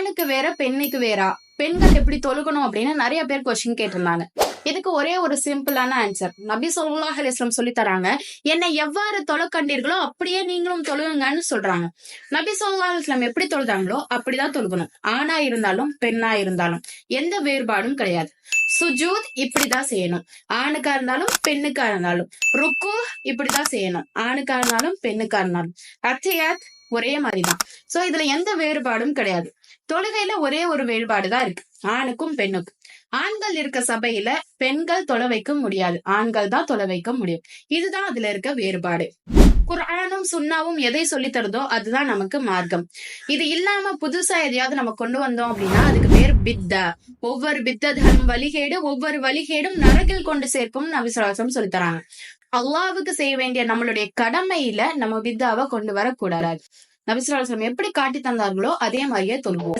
ஆணுக்கு வேற பெண்ணுக்கு வேறா? பெண்கள் எப்படி தொழுகணும் அப்படின்னு நிறைய பேர் கொஸ்டின் கேட்டிருந்தாங்க. இதுக்கு ஒரே ஒரு சிம்பிளான ஆன்சர் நபி சொல்லாஹ் அலிஸ்லாம் சொல்லி தராங்க என்னை எவ்வாறு தொழ கண்டீர்களோ அப்படியே நீங்களும் தொழுகுங்கன்னு சொல்றாங்க. நபி சொல்லாஹ் அலிஸ்லாம் எப்படி தொழுதாங்களோ அப்படிதான் தொழுகணும். ஆணா இருந்தாலும் பெண்ணா இருந்தாலும் எந்த வேறுபாடும் கிடையாது. சுஜூத் இப்படிதான் செய்யணும். ஆணுக்கா இருந்தாலும் பெண்ணுக்கா இருந்தாலும். ருக்கு இப்படிதான் செய்யணும். ஆணுக்கா இருந்தாலும் பெண்ணுக்கா இருந்தாலும். அத்தியாத் ஒரே மாதிரிதான். சோ இதுல எந்த வேறுபாடும் கிடையாது. தொழுகையில ஒரே ஒரு வேறுபாடுதான் இருக்கு. ஆணுக்கும் பெண்ணுக்கும். ஆண்கள் இருக்க சபையில பெண்கள் தொலை வைக்க முடியாது. ஆண்கள் தான் தொலை வைக்க முடியும். இதுதான் அதுல இருக்க வேறுபாடு. குரானும் சுண்ணாவும் எதை சொல்லி தருதோ அதுதான் நமக்கு மார்க்கம். இது இல்லாம புதுசா எதையாவது நம்ம கொண்டு வந்தோம் அப்படின்னா அதுக்கு பேர் பித்தா. ஒவ்வொரு பித்ததனும் வழிகேடு ஒவ்வொரு வழிகேடும் நரகில் கொண்டு சேர்க்கும் நபிசுவாசம் சொல்லி தராங்க. அல்லாவுக்கு செய்ய வேண்டிய நம்மளுடைய கடமையில நம்ம பித்தாவை கொண்டு வரக்கூடாது. நபிசுவாசம் எப்படி காட்டி தந்தார்களோ அதே மாதிரியே தொழுவோம்.